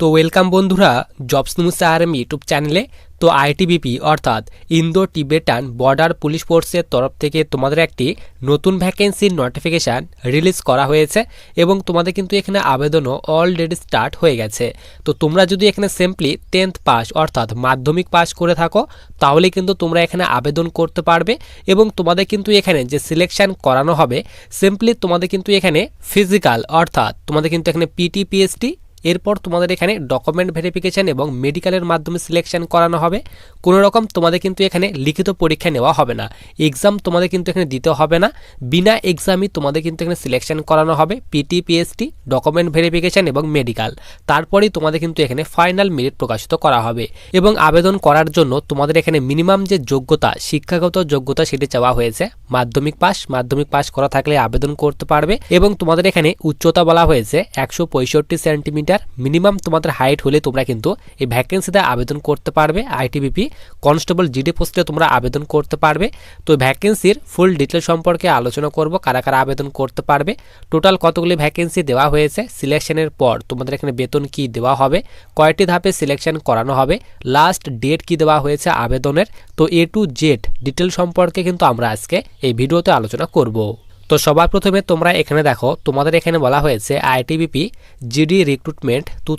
তো ওয়েলকাম বন্ধুরা jobs news RM YouTube চ্যানেলে তো আইটিবিপি অর্থাৎ ইন্দো টিবেটান বর্ডার পুলিশ ফোর্সের তরফ থেকে তোমাদের একটি নতুন ভ্যাকেন্সির নোটিফিকেশান রিলিজ করা হয়েছে এবং তোমাদের কিন্তু এখানে আবেদনও অলরেডি স্টার্ট হয়ে গেছে। তো তোমরা যদি এখানে সিম্পলি টেন্থ পাস অর্থাৎ মাধ্যমিক পাস করে থাকো, তাহলে কিন্তু তোমরা এখানে আবেদন করতে পারবে এবং তোমাদের কিন্তু এখানে যে সিলেকশন করানো হবে সিম্পলি তোমাদের কিন্তু এখানে ফিজিক্যাল অর্থাৎ তোমাদের কিন্তু এখানে পিটি পিএসটি এরপর তোমাদের এখানে ডকুমেন্ট ভেরিফিকেশন এবং মেডিকেলের মাধ্যমে সিলেকশন করানো হবে। কোনো রকম তোমাদের কিন্তু এখানে লিখিত পরীক্ষা নেওয়া হবে না। এক্সাম তোমাদের কিন্তু এখানে দিতে হবে না। বিনা এক্সামই তোমাদের কিন্তু এখানে সিলেকশন করানো হবে। পিটি পিএসটি ডকুমেন্ট ভেরিফিকেশন এবং মেডিকেল তারপরেই তোমাদের কিন্তু এখানে ফাইনাল মেরিট প্রকাশিত করা হবে। এবং আবেদন করার জন্য তোমাদের এখানে মিনিমাম যে যোগ্যতা, শিক্ষাগত যোগ্যতা সেটি চাওয়া হয়েছে। মাধ্যমিক পাস মাধ্যমিক পাস করা থাকলে আবেদন করতে পারবে। এবং তোমাদের এখানে উচ্চতা বলা হয়েছে একশো পঁয়ষট্টি সেন্টিমিটার মিনিমাম তোমাদের হাইট হলে তোমরা কিন্তু এই ভ্যাকেন্সিতে আবেদন করতে পারবে। আইটিবিপি কনস্টেবল জিডি পোস্টে তোমরা আবেদন করতে পারবে। তো ভ্যাকেন্সির ফুল ডিটেল সম্পর্কে আলোচনা করব, কারা কারা আবেদন করতে পারবে। টোটাল কতগুলি ভ্যাকেন্সি দেওয়া হয়েছে সিলেকশনের পর তোমাদের এখানে বেতন কি দেওয়া হবে, কয়টি ধাপে সিলেকশন করানো হবে লাস্ট ডেট কি দেওয়া হয়েছে আবেদনের। তো এ টু জেড ডিটেল সম্পর্কে কিন্তু আমরা আজকে এই ভিডিওতে আলোচনা করব। তো সবার প্রথমে তোমরা এখানে দেখো, তোমাদের এখানে বলা হয়েছে আইটিবিপি জিডি রিক্রুটমেন্ট টু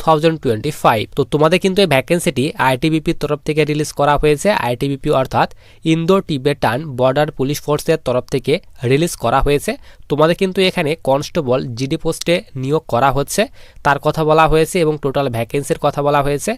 তো তোমাদের কিন্তু এই ভ্যাকেন্সিটি আইটিবিপির তরফ থেকে রিলিজ করা হয়েছে। আইটিবিপি অর্থাৎ ইন্দো টিবেটান বর্ডার পুলিশ ফোর্সের তরফ থেকে রিলিজ করা হয়েছে। তোমাদের কিন্তু এখানে কনস্টেবল জিডি পোস্টে নিয়োগ করা হচ্ছে। তার কথা বলা হয়েছে এবং টোটাল ভ্যাকেন্সির কথা বলা হয়েছে।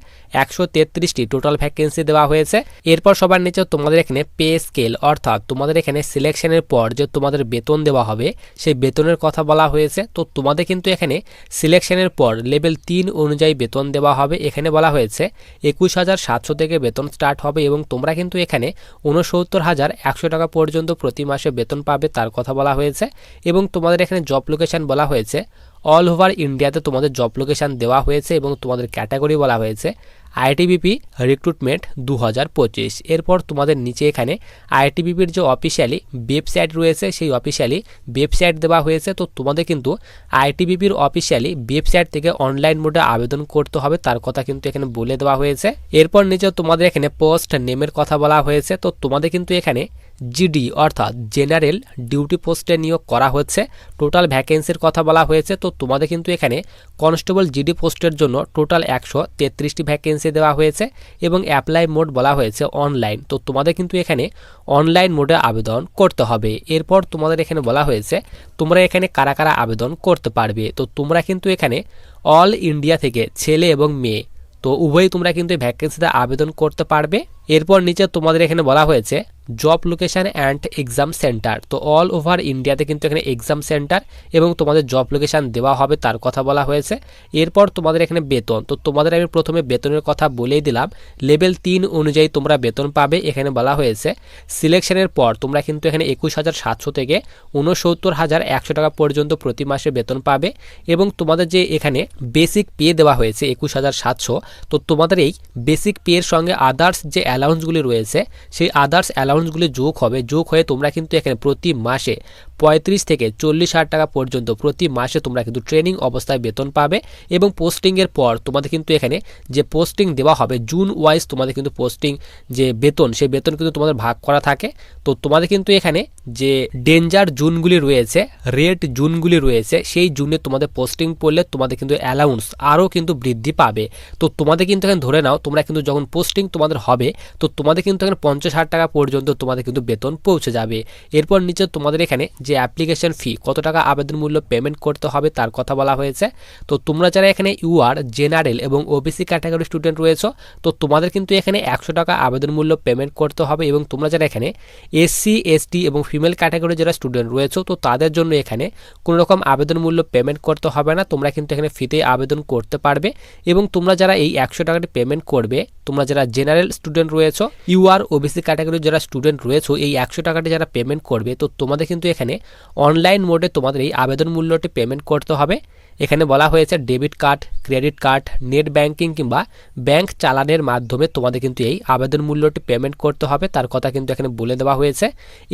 একশো তেত্রিশটি টোটাল ভ্যাকেন্সি দেওয়া হয়েছে। এরপর সবার নিচে তোমাদের এখানে পে স্কেল অর্থাৎ তোমাদের এখানে সিলেকশনের পর যে তোমাদের বেতন দেওয়া হবে, সেই বেতনের কথা বলা হয়েছে। তো তোমাদের কিন্তু এখানে সিলেকশনের পর লেভেল তিন অনুযায়ী বেতন দেওয়া হবে। এখানে বলা হয়েছে, একুশ হাজার সাতশো থেকে বেতন স্টার্ট হবে এবং তোমরা কিন্তু এখানে উনসত্তর হাজার একশো টাকা পর্যন্ত প্রতি মাসে বেতন পাবে তার কথা বলা হয়েছে। এবং তোমাদের এখানে জব লোকেশান বলা হয়েছে। অল ওভার ইন্ডিয়াতে তোমাদের জব লোকেশান দেওয়া হয়েছে এবং তোমাদের ক্যাটাগরি বলা হয়েছে। আইটিবিপি রিক্রুটমেন্ট দু হাজার পঁচিশ। এরপর তোমাদের নিচে এখানে আইটিবিপির যে অফিসিয়ালি ওয়েবসাইট রয়েছে, সেই অফিসিয়ালি ওয়েবসাইট দেওয়া হয়েছে। তো তোমাদের কিন্তু আইটিবিপির অফিসিয়ালি ওয়েবসাইট থেকে অনলাইন মোডে আবেদন করতে হবে, তার কথা কিন্তু এখানে বলে দেওয়া হয়েছে। এরপর নিচে তোমাদের এখানে পোস্ট নেমের কথা বলা হয়েছে। তো তোমাদের কিন্তু এখানে জিডি অর্থাৎ জেনারেল ডিউটি পোস্টে নিয়োগ করা হচ্ছে। টোটাল ভ্যাকেন্সির কথা বলা হয়েছে। তো তোমাদের কিন্তু এখানে কনস্টেবল জিডি পোস্টের জন্য টোটাল একশো তেত্রিশটি ভ্যাকেন্সি দেওয়া হয়েছে এবং অ্যাপ্লাই মোড বলা হয়েছে অনলাইন তো তোমাদের কিন্তু এখানে অনলাইন মোডে আবেদন করতে হবে। এরপর তোমাদের এখানে বলা হয়েছে তোমরা এখানে কারা কারা আবেদন করতে পারবে। তো তোমরা কিন্তু এখানে অল ইন্ডিয়া থেকে ছেলে এবং মেয়ে। তো উভয়ই তোমরা কিন্তু ভ্যাকেন্সিতে আবেদন করতে পারবে। এরপর নিচে তোমাদের এখানে বলা হয়েছে job location and exam centre তো অল ওভার ইন্ডিয়াতে কিন্তু এখানে এক্সাম সেন্টার এবং তোমাদের জব লোকেশান দেওয়া হবে, তার কথা বলা হয়েছে। এরপর তোমাদের এখানে বেতন। তো তোমাদের আমি প্রথমে বেতনের কথা বলেই দিলাম। লেভেল তিন অনুযায়ী তোমরা বেতন পাবে, এখানে বলা হয়েছে। সিলেকশনের পর তোমরা কিন্তু এখানে একুশ হাজার সাতশো থেকে উনসত্তর হাজার একশো টাকা পর্যন্ত প্রতি মাসে বেতন পাবে এবং তোমাদের যে এখানে বেসিক পে দেওয়া হয়েছে, একুশ হাজার সাতশো, তো তোমাদের এই বেসিক পের সঙ্গে আদার্স যে অ্যালাউন্সগুলি রয়েছে, সেই আদার্স অ্যালাউন্সগুলি যোগ হবে। যোগ হয়ে তোমরা কিন্তু এখানে প্রতি মাসে পঁয়ত্রিশ থেকে চল্লিশ হাজার টাকা পর্যন্ত প্রতি মাসে তোমরা কিন্তু ট্রেনিং অবস্থায় বেতন পাবে এবং পোস্টিংয়ের পর তোমাদের কিন্তু এখানে যে পোস্টিং দেওয়া হবে জুন ওয়াইজ তোমাদের কিন্তু পোস্টিং যে বেতন, সেই বেতন কিন্তু তোমাদের ভাগ করা থাকে। তো তোমাদের কিন্তু এখানে যে ডেঞ্জার জুনগুলি রয়েছে রেড জুনগুলি রয়েছে, সেই জুনে তোমাদের পোস্টিং পড়লে তোমাদের কিন্তু অ্যালাউন্স আরও কিন্তু বৃদ্ধি পাবে। তো তোমাদের কিন্তু এখানে ধরে নাও, তোমরা কিন্তু যখন পোস্টিং তোমাদের হবে, তো তোমাদের কিন্তু এখানে পঞ্চাশ হাজার টাকা পর্যন্ত তোমাদের কিন্তু বেতন পৌঁছে যাবে। এরপর নিচে তোমাদের এখানে যে অ্যাপ্লিকেশন ফি কত টাকা আবেদন মূল্য পেমেন্ট করতে হবে তার কথা বলা হয়েছে। তো তোমরা যারা এখানে ইউআর জেনারেল এবং ওবিসি ক্যাটাগরি স্টুডেন্ট রয়েছে, তো তোমাদের কিন্তু এখানে একশো টাকা আবেদন মূল্য পেমেন্ট করতে হবে এবং তোমরা যারা এখানে এসসি এসটি এবং ফিমেল ক্যাটাগরি যারা স্টুডেন্ট রয়েছে, তো তাদের জন্য এখানে কোনো রকম আবেদন মূল্য পেমেন্ট করতে হবে না। তোমরা কিন্তু এখানে ফিতে আবেদন করতে পারবে এবং তোমরা যারা এই একশো টাকাটি পেমেন্ট করবে তোমরা যারা জেনারেল স্টুডেন্ট রয়েছো ইউআর ওবিসি ক্যাটাগরির যারা স্টুডেন্ট রয়েছো, এই একশো টাকাটি যারা পেমেন্ট করবে, তো তোমাদের কিন্তু এখানে অনলাইন মোডে তোমাদের এই আবেদন মূল্যটি পেমেন্ট করতে হবে। এখানে বলা হয়েছে debit card, credit card, net banking কিংবা ব্যাংক চালানের মাধ্যমে তোমাদের কিন্তু এই আবেদন মূল্যটি পেমেন্ট করতে হবে। তার কথা কিন্তু এখানে বলে দেওয়া হয়েছে।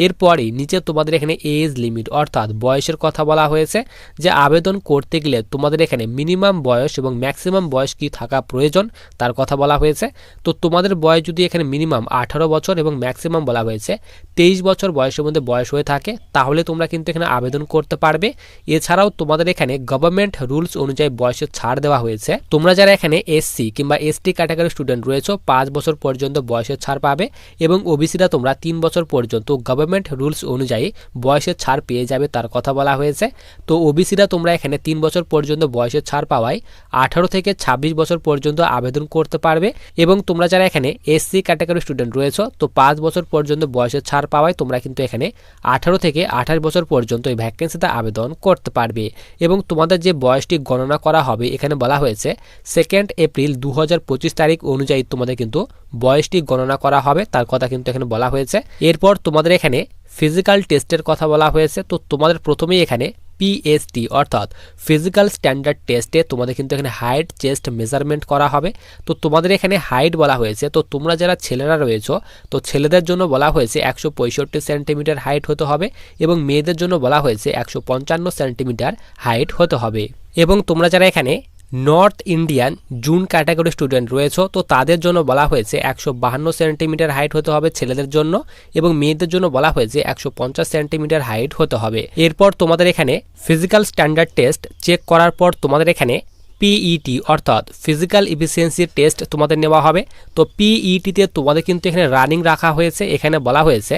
এরপরই নিচে তোমাদের এখানে এজ লিমিট অর্থাৎ বয়সের কথা বলা হয়েছে যে আবেদন করতে গেলে তোমাদের এখানে মিনিমাম বয়স এবং ম্যাক্সিমাম বয়স কি থাকা প্রয়োজন, তার কথা বলা হয়েছে। তো তোমাদের বয়স যদি এখানে মিনিমাম আঠারো বছর এবং ম্যাক্সিমাম বলা হয়েছে তেইশ বছর বয়সের মধ্যে বয়স হয়ে থাকে, তাহলে তোমরা কিন্তু এখানে আবেদন করতে পারবে। এছাড়াও তোমাদের এখানে গভর্নমেন্ট রুলস অনুযায়ী বয়সের ছাড় দেওয়া হয়েছে। তোমরা যারা এখানে এসসি কিংবা এসটি ক্যাটাগরি স্টুডেন্ট রয়েছে, পাঁচ বছর পর্যন্ত বয়সের ছাড় পাবে এবং ওবিসিরা তোমরা তিন বছর পর্যন্ত গভর্নমেন্ট রুলস অনুযায়ী বয়সের ছাড় পেয়ে যাবে তার কথা বলা হয়েছে। তো ওবিসিরা তোমরা এখানে তিন বছর পর্যন্ত বয়সের ছাড় পাওয়ায় আঠারো থেকে ছাব্বিশ বছর পর্যন্ত আবেদন করতে পারবে এবং তোমরা যারা এখানে এসসি ক্যাটাগরি স্টুডেন্ট রয়েছে, তো পাঁচ বছর পর্যন্ত বয়সের ছাড় পাওয়ায় তোমরা কিন্তু এখানে আঠারো থেকে আঠাশ বছর পর্যন্ত এই ভ্যাকেন্সিতে আবেদন করতে পারবে। এবং তোমাদের যে বয়সটি গণনা করা হবে, এখানে বলা হয়েছে সেকেন্ড এপ্রিল দু পঁচিশ তারিখ অনুযায়ী তোমাদের কিন্তু বয়সটি গণনা করা হবে, তার কথা কিন্তু এখানে বলা হয়েছে। এরপর তোমাদের এখানে ফিজিক্যাল টেস্টের কথা বলা হয়েছে, তো তোমাদের প্রথমেই এখানে পিএসটি অর্থাৎ ফিজিক্যাল স্ট্যান্ডার্ড টেস্টে তোমাদের কিন্তু এখানে হাইট চেস্ট মেজারমেন্ট করা হবে। তো তোমাদের এখানে হাইট বলা হয়েছে। তো তোমরা যারা ছেলেরা রয়েছ, তো ছেলেদের জন্য বলা হয়েছে একশো পঁয়ষট্টি সেন্টিমিটার হাইট হতে হবে এবং মেয়েদের জন্য বলা হয়েছে একশো পঞ্চান্ন সেন্টিমিটার হাইট হতে হবে। এবং তোমরা যারা এখানে North Indian June category student রয়েছে। তো তাদের জন্য বলা হয়েছে একশো বাহান্ন সেন্টিমিটার হাইট হতে হবে ছেলেদের জন্য এবং মেয়েদের জন্য বলা হয়েছে একশো পঞ্চাশ সেন্টিমিটার হাইট হতে হবে। এরপর তোমাদের এখানে ফিজিক্যাল স্ট্যান্ডার্ড টেস্ট চেক করার পর তোমাদের এখানে পিইটি অর্থাৎ ফিজিক্যাল ইফিসিয়েন্সি টেস্ট তোমাদের নেওয়া হবে। তো পিইটিতে তোমাদের কিন্তু এখানে রানিং রাখা হয়েছে। এখানে বলা হয়েছে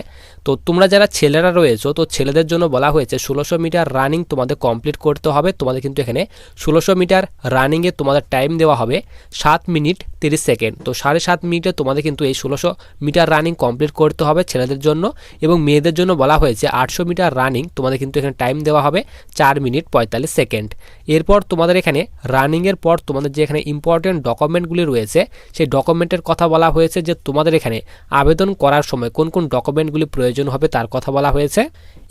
তো তোমরা যারা ছেলেরা রয়েছো, তো ছেলেদের জন্য বলা হয়েছে ষোলোশো মিটার রানিং তোমাদের কমপ্লিট করতে হবে। তোমাদের কিন্তু এখানে ষোলোশো মিটার রানিংয়ে তোমাদের টাইম দেওয়া হবে সাত মিনিট তিরিশ সেকেন্ড। তো সাড়ে সাত মিনিটে তোমাদের কিন্তু এই ষোলোশো মিটার রানিং কমপ্লিট করতে হবে ছেলেদের জন্য এবং মেয়েদের জন্য বলা হয়েছে আটশো মিটার রানিং তোমাদের কিন্তু এখানে টাইম দেওয়া হবে চার মিনিট পঁয়তাল্লিশ সেকেন্ড। এরপর তোমাদের এখানে রানিংয়ের পর তোমাদের যে এখানে ইম্পর্টেন্ট ডকুমেন্টগুলি রয়েছে, সেই ডকুমেন্টের কথা বলা হয়েছে যে তোমাদের এখানে আবেদন করার সময় কোন কোন ডকুমেন্টগুলি প্রয়োজন হবে, তার কথা বলা হয়েছে।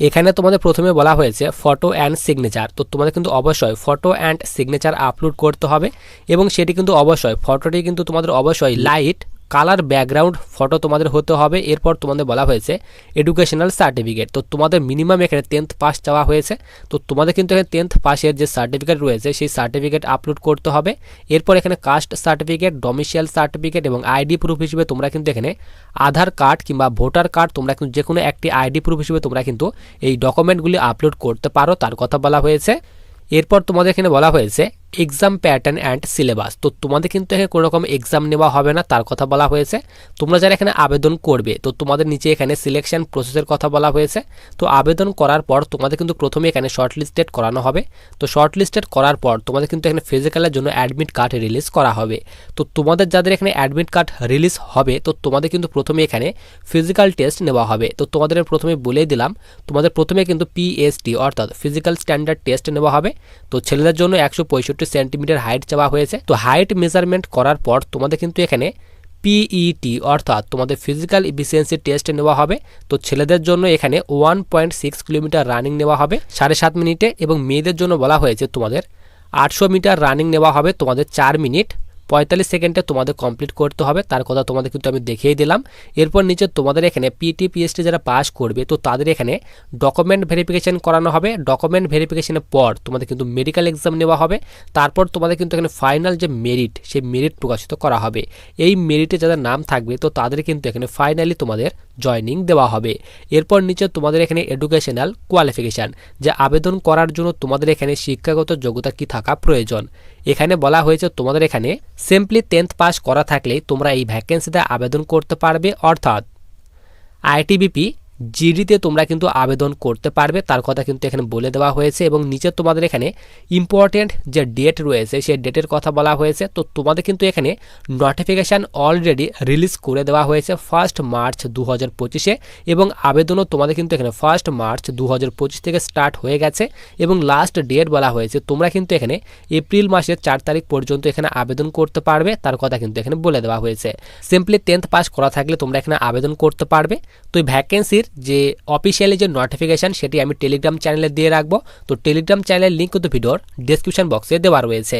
এখানে তোমাদের প্রথমে বলা হয়েছে ফটো অ্যান্ড সিগনেচার তো তোমাদের কিন্তু অবশ্যই ফটো অ্যান্ড সিগনেচার আপলোড করতে হবে এবং সেটি কিন্তু অবশ্যই ফটোটি কিন্তু তোমাদের অবশ্যই লাইট কালার ব্যাকগ্রাউন্ড ফটো তোমাদের হতে হবে। এরপর তোমাদের বলা হয়েছে এডুকেশনাল সার্টিফিকেট। তো তোমাদের মিনিমাম এখানে টেন্থ পাস চাওয়া হয়েছে। তো তোমাদের কিন্তু এখানে টেন্থ পাসের যে সার্টিফিকেট রয়েছে, সেই সার্টিফিকেট আপলোড করতে হবে। এরপর এখানে কাস্ট সার্টিফিকেট ডোমিসিয়াল সার্টিফিকেট এবং আইডি প্রুফ হিসেবে তোমরা কিন্তু এখানে আধার কার্ড কিংবা ভোটার কার্ড তোমরা কিন্তু যে কোনো একটি আইডি প্রুফ হিসেবে তোমরা কিন্তু এই ডকুমেন্টগুলি আপলোড করতে পারো, তার কথা বলা হয়েছে। এরপর তোমাদের এখানে বলা হয়েছে এক্সাম প্যাটার্ন অ্যান্ড সিলেবাস তো তোমাদের কিন্তু এখানে কোনো রকম এক্সাম নেওয়া হবে না, তার কথা বলা হয়েছে। তোমরা যারা এখানে আবেদন করবে, তো তোমাদের নিচে এখানে সিলেকশন প্রসেসের কথা বলা হয়েছে। তো আবেদন করার পর তোমাদের কিন্তু প্রথমে এখানে শর্ট লিস্টেড করানো হবে। তো শর্ট লিস্টেড করার পর তোমাদের কিন্তু এখানে ফিজিক্যালের জন্য অ্যাডমিট কার্ড রিলিজ করা হবে। তো তোমাদের যাদের এখানে অ্যাডমিট কার্ড রিলিজ হবে, তো তোমাদের কিন্তু প্রথমে এখানে ফিজিক্যাল টেস্ট নেওয়া হবে। তো তোমাদের প্রথমে বলেই দিলাম, তোমাদের প্রথমে কিন্তু পিএসটি অর্থাৎ ফিজিক্যাল স্ট্যান্ডার্ড টেস্ট নেওয়া হবে। তো ছেলেদের জন্য একশো পঁয়ষট্টি সেন্টিমিটার হাইট চাওয়া হয়েছে। তো হাইট মেজারমেন্ট করার পর তোমাদের কিন্তু এখানে পিইটি অর্থাৎ তোমাদের ফিজিক্যাল ইফিসিয়েন্সি টেস্ট নেওয়া হবে। তো ছেলেদের জন্য এখানে one point six kilometre running নেওয়া হবে সাড়ে সাত মিনিটে এবং মেয়েদের জন্য বলা হয়েছে তোমাদের আটশো মিটার রানিং নেওয়া হবে, তোমাদের চার মিনিট। পঁয়তাল্লিশ সেকেন্ডে তোমাদের কমপ্লিট করতে হবে। তার কথা তোমাদের কিন্তু আমি দেখিয়ে দিলাম। এরপর নিচে তোমাদের এখানে পিটি পিএসটি যারা পাস করবে, তো তাদের এখানে ডকুমেন্ট ভেরিফিকেশন করানো হবে। ডকুমেন্ট ভেরিফিকেশনের পর তোমাদের কিন্তু মেডিকেল এক্সাম নেওয়া হবে। তারপর তোমাদের কিন্তু এখানে ফাইনাল যে মেরিট সেই মেরিট প্রকাশিত করা হবে। এই মেরিটে যাদের নাম থাকবে, তো তাদের কিন্তু এখানে ফাইনালি তোমাদের জয়নিং দেওয়া হবে। এরপর নিচে তোমাদের এখানে এডুকেশনাল কোয়ালিফিকেশান যে আবেদন করার জন্য তোমাদের এখানে শিক্ষাগত যোগ্যতা কি থাকা প্রয়োজন। এখানে বলা হয়েছে তোমাদের এখানে সিম্পলি টেন্থ পাস করা থাকলে তোমরা এই ভ্যাকেন্সিতে আবেদন করতে পারবে, অর্থাৎ আইটিবিপি জিডিতে তোমরা কিন্তু আবেদন করতে পারবে। তার কথা কিন্তু এখানে বলে দেওয়া হয়েছে এবং নিচে তোমাদের এখানে ইম্পর্টেন্ট যে ডেট রয়েছে, সেই ডেটের কথা বলা হয়েছে। তো তোমাদের কিন্তু এখানে নোটিফিকেশান অলরেডি রিলিজ করে দেওয়া হয়েছে ফার্স্ট মার্চ দু হাজার পঁচিশে এবং আবেদনও তোমাদের কিন্তু এখানে ফার্স্ট মার্চ দু হাজার পঁচিশ থেকে স্টার্ট হয়ে গেছে এবং লাস্ট ডেট বলা হয়েছে। তোমরা কিন্তু এখানে এপ্রিল মাসের চার তারিখ পর্যন্ত এখানে আবেদন করতে পারবে। তার কথা কিন্তু এখানে বলে দেওয়া হয়েছে। সিম্পলি টেন্থ পাস করা থাকলে তোমরা এখানে আবেদন করতে পারবে। তো ভ্যাকেন্সির যে অফিসিয়ালি যে নোটিফিকেশান সেটি আমি টেলিগ্রাম চ্যানেলে দিয়ে রাখব। তো টেলিগ্রাম চ্যানেলের লিঙ্ক কিন্তু ভিডিওর ডিসক্রিপশন বক্সে দেওয়া রয়েছে।